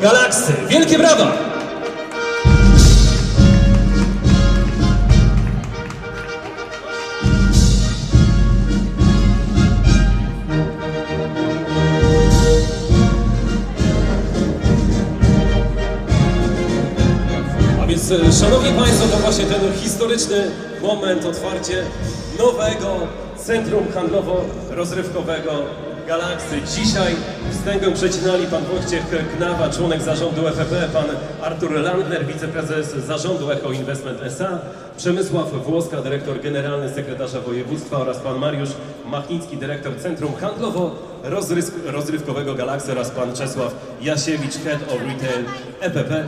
Galaksy. Wielkie brawa! A więc, e, szanowni państwo, to właśnie ten historyczny moment, otwarcie nowego centrum handlowo-rozrywkowego Galaksy. Dzisiaj wstęgę przecinali pan Wojciech Knawa, członek zarządu FFP, pan Artur Landner, wiceprezes zarządu Echo Investment S.A., Przemysław Włoska, dyrektor generalny sekretarza województwa oraz pan Mariusz Machnicki, dyrektor Centrum Handlowo-Rozrywkowego Galaksy oraz pan Czesław Jasiewicz, Head of Retail EPP.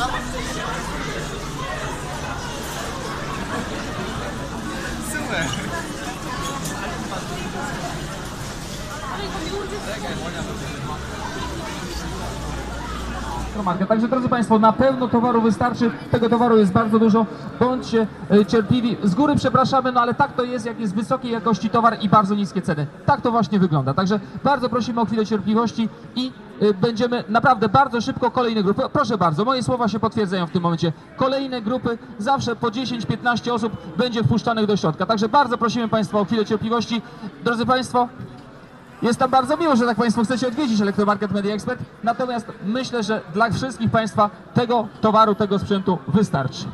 嗯好的好的好的好的好的好的好的好的好的好的好的好的好 Także drodzy Państwo, na pewno towaru wystarczy, tego towaru jest bardzo dużo, bądźcie e, cierpliwi. Z góry przepraszamy, no ale tak to jest, jak jest wysokiej jakości towar i bardzo niskie ceny. Tak to właśnie wygląda. Także bardzo prosimy o chwilę cierpliwości i e, będziemy naprawdę bardzo szybko kolejne grupy. Proszę bardzo, moje słowa się potwierdzają w tym momencie. Kolejne grupy, zawsze po 10-15 osób będzie wpuszczanych do środka. Także bardzo prosimy Państwa o chwilę cierpliwości. Drodzy Państwo, jest nam bardzo miło, że tak Państwo chcecie odwiedzić Elektromarket Media Expert, natomiast myślę, że dla wszystkich Państwa tego towaru, tego sprzętu wystarczy.